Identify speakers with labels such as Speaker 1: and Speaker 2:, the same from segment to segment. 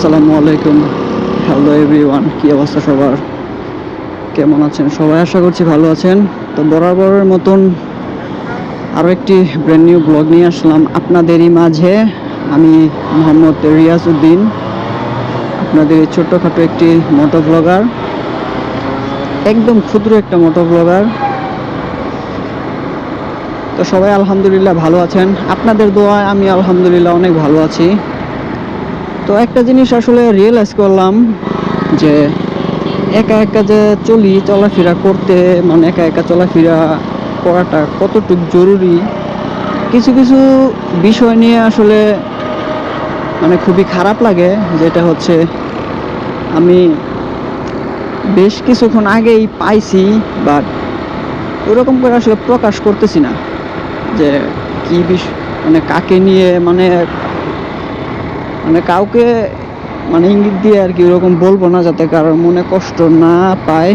Speaker 1: আসসালামু আলাইকুম। Hello everyone কী অবস্থা সবার? কেমন আছেন? সবাই আশা করছি ভালো আছেন। তো বরাবরের মতন আরও একটি ব্র্যান্ড নিউ ব্লগ নিয়ে আসলাম আপনাদেরই মাঝে। আমি মোহাম্মদ রিয়াজ উদ্দিন আপনাদের এই ছোট্টখাটো একটি মোটো ব্লগার একদম ক্ষুদ্র একটা মোটো ব্লগার তো সবাই আলহামদুলিল্লাহ ভালো আছেন। আপনাদের দোয়ায় আমি আলহামদুলিল্লাহ অনেক ভালো আছি। তো একটা জিনিস আসলে রিয়েলাইজ করলাম যে একা একা যে চলি, চলাফেরা করতে মানে একা একা চলাফেরা করাটা কতটুকু জরুরি, কিছু কিছু বিষয় নিয়ে আসলে মানে খুবই খারাপ লাগে, যেটা হচ্ছে আমি বেশ কিছুক্ষণ আগেই পাইছি বাট ওরকম করে আসলে প্রকাশ করতেছি না যে কি বিষয় মানে কাকে নিয়ে মানে মানে কাউকে মানে ইঙ্গিত দিয়ে আর কি ওরকম বলব না যাতে কারোর মনে কষ্ট না পায়,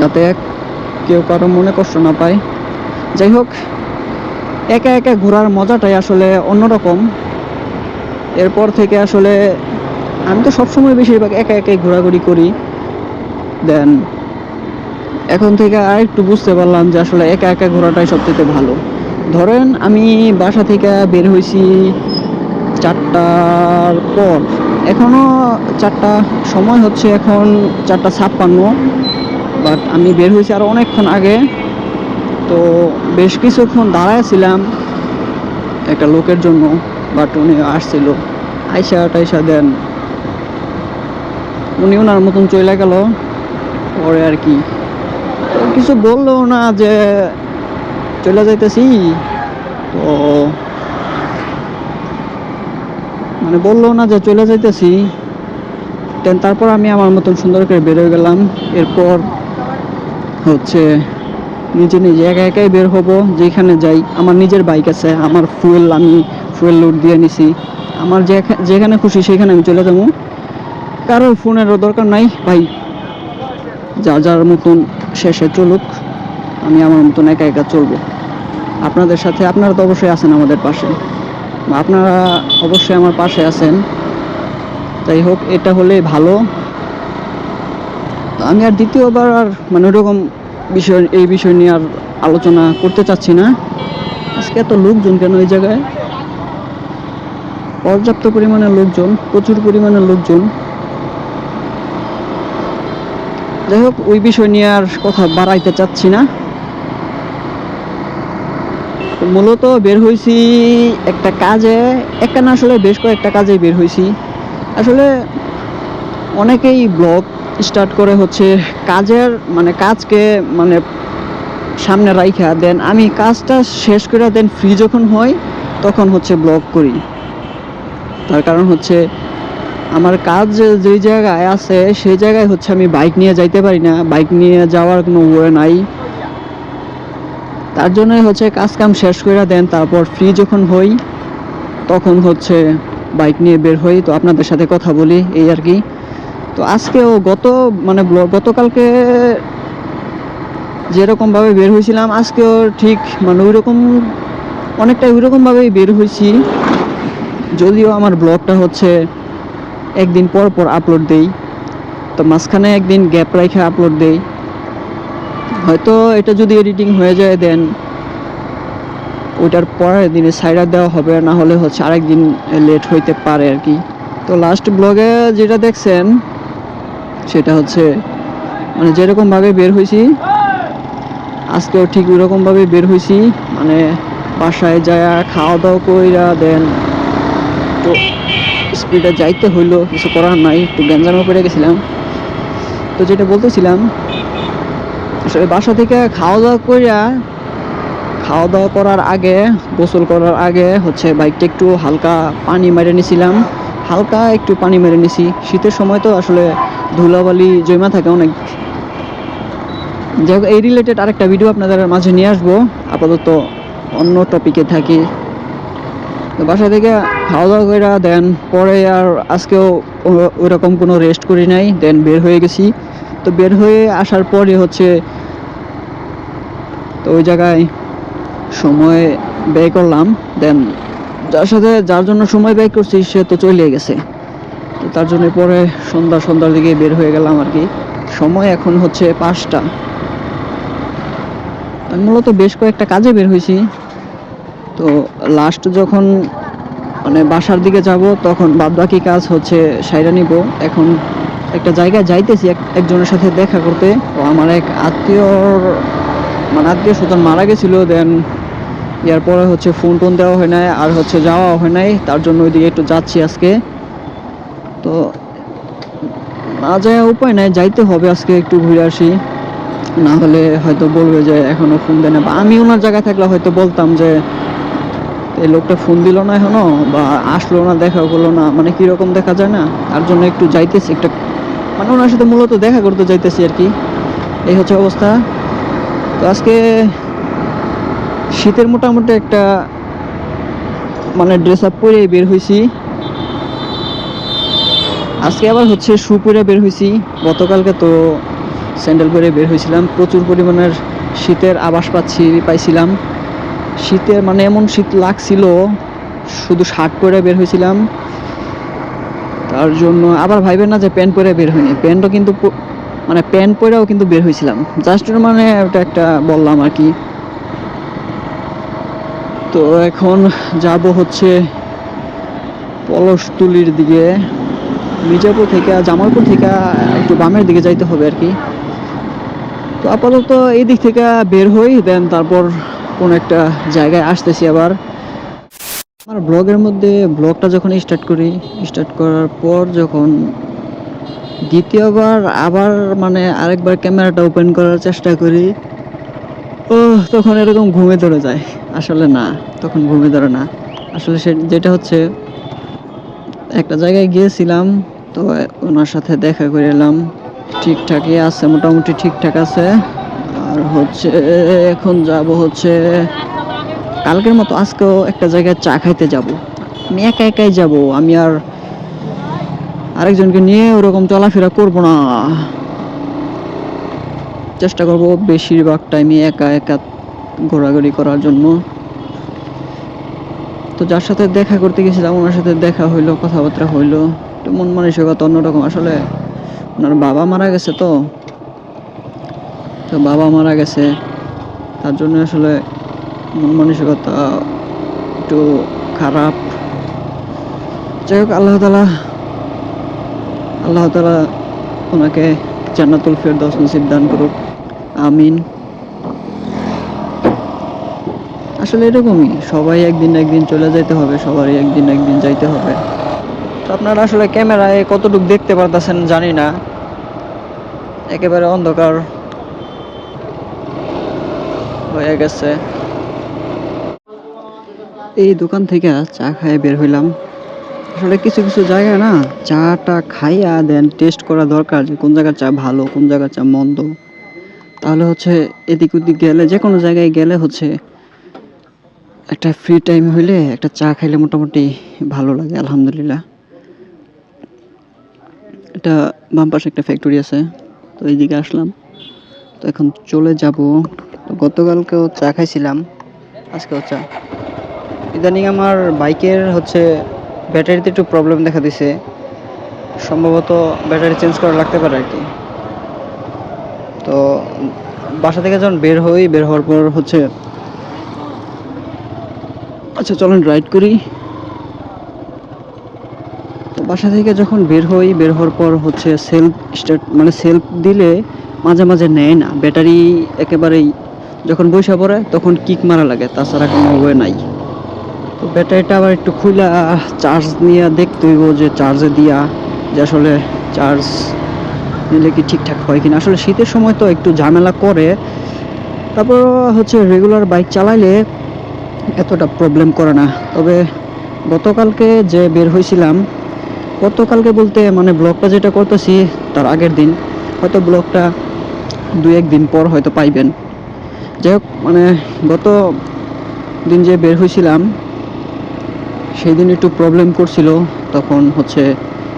Speaker 1: যাতে কেউ কারোর মনে কষ্ট না পায়। যাই হোক, একা একা ঘোরার মজাটাই আসলে অন্যরকম। এরপর থেকে আসলে আমি তো সবসময় বেশিরভাগ একা একাই ঘোরাঘুরি করি। দেন এখন থেকে আর একটু বুঝতে পারলাম যে আসলে একা একা ঘোরাটাই সবথেকে ভালো। ধরেন আমি বাসা থেকে বের হয়েছি চারটার পর। এখনও চারটা, সময় হচ্ছে এখন চারটা ছাপ্পান্ন বাট আমি বের হয়েছি আরও অনেকক্ষণ আগে। তো বেশ কিছুক্ষণ দাঁড়ায় একটা লোকের জন্য বাট উনি আসছিল। আইসা টাইসা দেন। উনি ওনার মতন চলে গেল, পরে আর কি। কিছু বলল না যে চলে যাইতেছি। তো মানে বলল না যে চলে যাইতেছি। দেন তারপর আমি আমার মতন সুন্দর করে বেরোয় গেলাম। এরপর হচ্ছে নিজে নিজে একা একাই বের হব। যেখানে যাই, আমার নিজের বাইক আছে, আমার ফুয়েল আমি ফুয়েল লোড দিয়ে নিছি। আমার যেখা- যেখানে খুশি সেখানে আমি চলে যাব। কারোর ফোনেরও দরকার নাই, ভাই। যা যার মতন শেষে চলুক, আমি আমার মতন একা একা চলবো। আপনাদের সাথে, আপনারা তো অবশ্যই আছেন আমাদের পাশে। আপনারা অবশ্যই আমার পাশে আছেন। যাই হোক, এটা হলে ভালো। আমি আর দ্বিতীয়বার আর মানে ওরকম বিষয়, এই বিষয় নিয়ে আর আলোচনা করতে চাচ্ছি না। আজকে এত লোকজন কেন এই জায়গায়? পর্যাপ্ত পরিমাণে লোকজন, প্রচুর পরিমাণে লোকজন। যাই হোক, ওই বিষয় নিয়ে আর কথা বাড়াইতে চাচ্ছি না। মূলত বের হয়েছি একটা কাজে, একটা না আসলে বেশ কয়েকটা কাজে বের হয়েছি আসলে অনেকেই ব্লগ স্টার্ট করে হচ্ছে কাজের মানে কাজকে মানে সামনে রাইখা, দেন আমি কাজটা শেষ করে দেন ফ্রি যখন হয়, তখন হচ্ছে ব্লগ করি। তার কারণ হচ্ছে আমার কাজ যেই জায়গায় আছে, সেই জায়গায় হচ্ছে আমি বাইক নিয়ে যাইতে পারি না। বাইক নিয়ে যাওয়ার কোনো ওয়ে নাই। তার জন্যই হচ্ছে কাজ কাম শেষ করে দেন, তারপর ফ্রি যখন হই, তখন হচ্ছে বাইক নিয়ে বের হই। তো আপনাদের সাথে কথা বলি, এই আর কি। তো আজকেও গত মানে গতকালকে যেরকমভাবে বের হয়েছিলাম আজকেও ঠিক মানে ওই রকম অনেকটা ওই রকমভাবেই বের হয়েছি যদিও আমার ব্লগটা হচ্ছে একদিন পর পর আপলোড দেই, তো মাঝখানে একদিন গ্যাপ রাইখে আপলোড দেই। হয়তো এটা যদি এডিটিং হয়ে যায় দেন ওইটার পরের দিনে সাইডার দেওয়া হবে, না হলে হচ্ছে আরেকদিন লেট হইতে পারে আর কি। তো লাস্ট ব্লগে যেটা দেখছেন, সেটা হচ্ছে মানে যেরকমভাবে বের হয়েছি আজকেও ঠিক ওইরকমভাবে বের হয়েছি মানে বাসায় যায় খাওয়া দাওয়া কইরা দেন তো স্পিডে যাইতে হইল, কিছু করার নাই, একটু গ্যাঞ্জামে পড়ে গেছিলাম। তো যেটা বলতেছিলাম আসলে বাসা থেকে খাওয়া দাওয়া কইরা খাওয়া দাওয়া করার আগে, গোসল করার আগে হচ্ছে বাইকটা একটু হালকা পানি মেরে নিছিলাম। হালকা একটু পানি মেরে নিছি। শীতের সময় তো আসলে ধুলাবালি জমা থাকে অনেক। যাই হোক এই রিলেটেড আরেকটা ভিডিও আপনাদের মাঝে নিয়ে আসব। আপাতত অন্য টপিকে থাকি। তো বাসা থেকে খাওয়া দাওয়া করে দেন, পরে আর আজকেও ও- ওইরকম কোনো রেস্ট করি নাই। দেন বের হয়ে গেছি। তো বের হয়ে আসার পরে হচ্ছে তো ওই জায়গায় সময় ব্যয় করলাম। দেন যার সাথে যার জন্য সময় ব্যয় করছি, সে তো চলে গেছে। তো তার জন্য পরে সন্ধ্যা, সন্ধ্যার দিকে বের হয়ে গেলাম আর কি। সময় এখন হচ্ছে পাঁচটা। আমি মূলত বেশ কয়েকটা কাজে বের হয়েছি। তো লাস্ট যখন মানে বাসার দিকে যাব, তখন বাদ বাকি কাজ হচ্ছে সাইরা নিব। এখন একটা জায়গায় যাইতেছি, এক একজনের সাথে দেখা করতে। তো আমার এক আত্মীয়র মানে আত্মীয় স্বজন মারা গেছিল দেন ইয়ার পরে হচ্ছে ফোন টোন দেওয়া হয় নাই, আর হচ্ছে যাওয়া হয় নাই, তার জন্য ওইদিকে একটু যাচ্ছি আজকে। তো না যায় উপায় নাই, যাইতে হবে আজকে একটু ঘুরে আসি। না হলে হয়তো বলবে যে এখনও ফোন দেয় না বা আমি ওনার জায়গায় থাকলে হয়তো বলতাম যে, এই লোকটা ফোন দিল না এখনও, বা আসলো না, দেখা করল না মানে কীরকম দেখা যায় না? তার জন্য একটু যাইতেছি, একটা মানে ওনার সাথে মূলত দেখা করতে যাইতেছি আর কি। এই হচ্ছে অবস্থা। তো আজকে শীতের মোটামুটি একটা মানে ড্রেস আপ পরে বের হয়েছি আজকে আবার হচ্ছে শু পরে বের হয়েছি গতকালকে তো স্যান্ডেল পরে বের হয়েছিলাম প্রচুর পরিমাণের শীতের আবাস পাচ্ছি, পাইছিলাম। শীতের মানে এমন শীত লাগছিল, শুধু শার্ট পরে বের হয়েছিলাম তার জন্য আবার ভাইবেন না যে প্যান্ট পরে বের হয়নি। প্যান্টও কিন্তু মানে প্যান্ট পরেও কিন্তু বের হয়েছিলাম। জাস্ট মানে ওটা একটা বললাম আর কি। তো এখন যাব হচ্ছে পলশতুলির দিকে। মির্জাপুর থেকে, জামালপুর থেকে একটু বামের দিকে যাইতে হবে আর কি। তো আপাতত এই দিক থেকে বের হই, দেন তারপর কোন একটা জায়গায় আসতেছি আবার। আমার ব্লগের মধ্যে ব্লগটা যখন স্টার্ট করি স্টার্ট করার পর যখন দ্বিতীয়বার আবার মানে আরেকবার ক্যামেরাটা ওপেন করার চেষ্টা করি ও তখন এরকম ঘুমে ধরে যায়। আসলে না, তখন ঘুমে ধরে না। আসলে সে, যেটা হচ্ছে, একটা জায়গায় গিয়েছিলাম, তো ওনার সাথে দেখা করে এলাম। ঠিকঠাকই আছে, মোটামুটি ঠিকঠাক আছে। আর হচ্ছে, এখন যাব হচ্ছে কালকের মতো আজকেও একটা জায়গায় চা খাইতে যাব। আমি একা একাই যাব, আমি আর আরেকজনকে নিয়ে ওরকম চলাফেরা করব না। চেষ্টা করব বেশিরভাগ টাইমে একা একা ঘোরাঘুরি করার জন্য। তো যার সাথে দেখা করতে গেছিলাম, ওনার সাথে দেখা হইল, কথাবার্তা হইল, একটু মন মানসিকতা অন্যরকম। আসলে ওনার বাবা মারা গেছে তো। তো বাবা মারা গেছে, তার জন্য আসলে মন মানসিকতা একটু খারাপ। যাই হোক, আল্লাহ তালা আল্লাহ তালা ওনাকে জান্নাতুল ফেরদৌস নসিব দান করুক। আমিন। আসলে এরকমই, সবাই একদিন একদিন চলে যাইতে হবে, সবারই একদিন একদিন যাইতে হবে। তো আপনারা আসলে ক্যামেরায় কতটুকু দেখতে পারতেছেন জানি না। একেবারে অন্ধকার হয়ে গেছে। এই দোকান থেকে চা খাইয়ে বের হইলাম। আসলে কিছু কিছু জায়গায় না চাটা খাইয়া দেন টেস্ট করা দরকার যে কোন জায়গার চা ভালো, কোন জায়গার চা মন্দ। তাহলে হচ্ছে এদিক ওদিক গেলে, যে কোনো জায়গায় গেলে হচ্ছে একটা ফ্রি টাইম হইলে একটা চা খাইলে মোটামুটি ভালো লাগে, আলহামদুলিল্লাহ। এটা বাম পাশে একটা ফ্যাক্টরি আছে, তো এইদিকে আসলাম। তো এখন চলে যাব। গতকালকেও চা খাইছিলাম, আজকেও চা। ইদানিং আমার বাইকের হচ্ছে ব্যাটারিতে একটু প্রবলেম দেখা দিছে। সম্ভবত ব্যাটারি চেঞ্জ করা লাগতে পারে আর কি। তো বাসা থেকে যখন বের হই, বের হওয়ার পর হচ্ছে আচ্ছা চলেন রাইড করি। তো বাসা থেকে যখন বের হই, বের হওয়ার পর হচ্ছে সেলফ স্টার্ট মানে সেলফ দিলে মাঝে মাঝে নেয় না। ব্যাটারি একেবারেই যখন বৈশা পড়ে, তখন কিক মারা লাগে। তাছাড়া কোনো ওয়ে নাই। তো ব্যাটারিটা আবার একটু খুলা চার্জ নিয়ে দেখতে হইব যে চার্জে দিয়া যে আসলে চার্জ নিলে কি ঠিকঠাক হয় কিনা। আসলে শীতের সময় তো একটু ঝামেলা করে। তারপর হচ্ছে রেগুলার বাইক চালাইলে এতটা প্রবলেম করে না। তবে গতকালকে যে বের হয়েছিলাম গতকালকে বলতে মানে ব্লগটা যেটা করতেছি তার আগের দিন, হয়তো ব্লগটা দু একদিন পর হয়তো পাইবেন। যাই হোক মানে গত দিন যে বের হয়েছিলাম সেই দিন একটু প্রবলেম করছিল, তখন হচ্ছে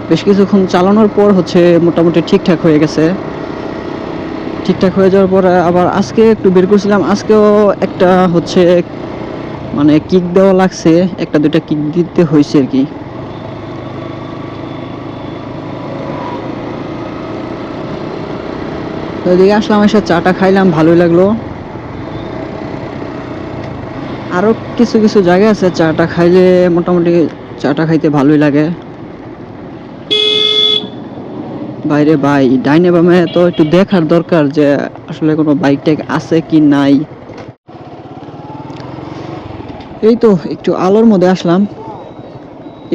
Speaker 1: বেশ কিছুক্ষণ চালানোর পর হচ্ছে মোটামুটি ঠিকঠাক হয়ে গেছে। ঠিকঠাক হয়ে যাওয়ার পর আবার আজকে একটু বের করছিলাম, আজকেও একটা হচ্ছে মানে কিক দেওয়া লাগছে, একটা দুইটা কিক দিতে হয়েছে আর কি। এদিকে আসলাম, এসে চাটা খাইলাম, ভালোই লাগল। আরও কিছু কিছু জায়গা আছে, চাটা খাইলে মোটামুটি চাটা খাইতে ভালোই লাগে। বাইরে ভাই ডাইনে বামে তো একটু দেখার দরকার যে আসলে কোনো বাইক টাইক আছে কি নাই। এই তো একটু আলোর মধ্যে আসলাম।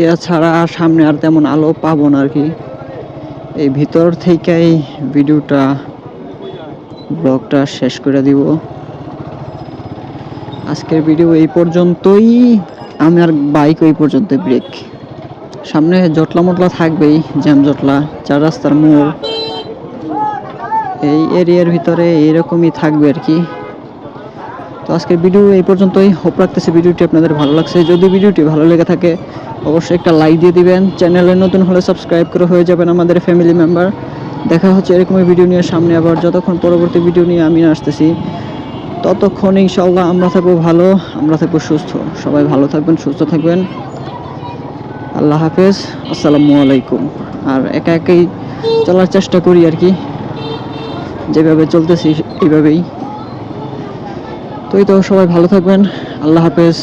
Speaker 1: এছাড়া সামনে আর তেমন আলো পাবো না আর কি। এই ভিতর থেকেই ভিডিওটা, ব্লগটা শেষ করে দিব। আজকের ভিডিও এই পর্যন্তই। আমার বাইক ওই পর্যন্ত ব্রেক সামনে জটলা মটলা থাকবেই, জ্যাম জটলা, চার রাস্তার মোড়। এই এরিয়ার ভিতরে এরকমই থাকবে আর কি। তো আজকের ভিডিও এই পর্যন্তই। হোপ রাখতেছে ভিডিওটি আপনাদের ভালো লাগছে। যদি ভিডিওটি ভালো লেগে থাকে, অবশ্যই একটা লাইক দিয়ে দিবেন। চ্যানেলে নতুন হলে সাবস্ক্রাইব করে হয়ে যাবেন আমাদের ফ্যামিলি মেম্বার দেখা হচ্ছে এরকমই ভিডিও নিয়ে সামনে আবার। যতক্ষণ পরবর্তী ভিডিও নিয়ে আমি আসতেছি ততক্ষণ ইনশাল্লাহ আমরা থাকব ভালো, আমরা থাকব সুস্থ। সবাই ভালো থাকবেন, সুস্থ থাকবেন। আল্লাহ হাফেজ, আসসালামু আলাইকুম। আর একা একাই চলার চেষ্টা করি আর কি। যেভাবে চলতেছি এইভাবেই তো এই তো সবাই ভালো থাকবেন। আল্লাহ হাফেজ।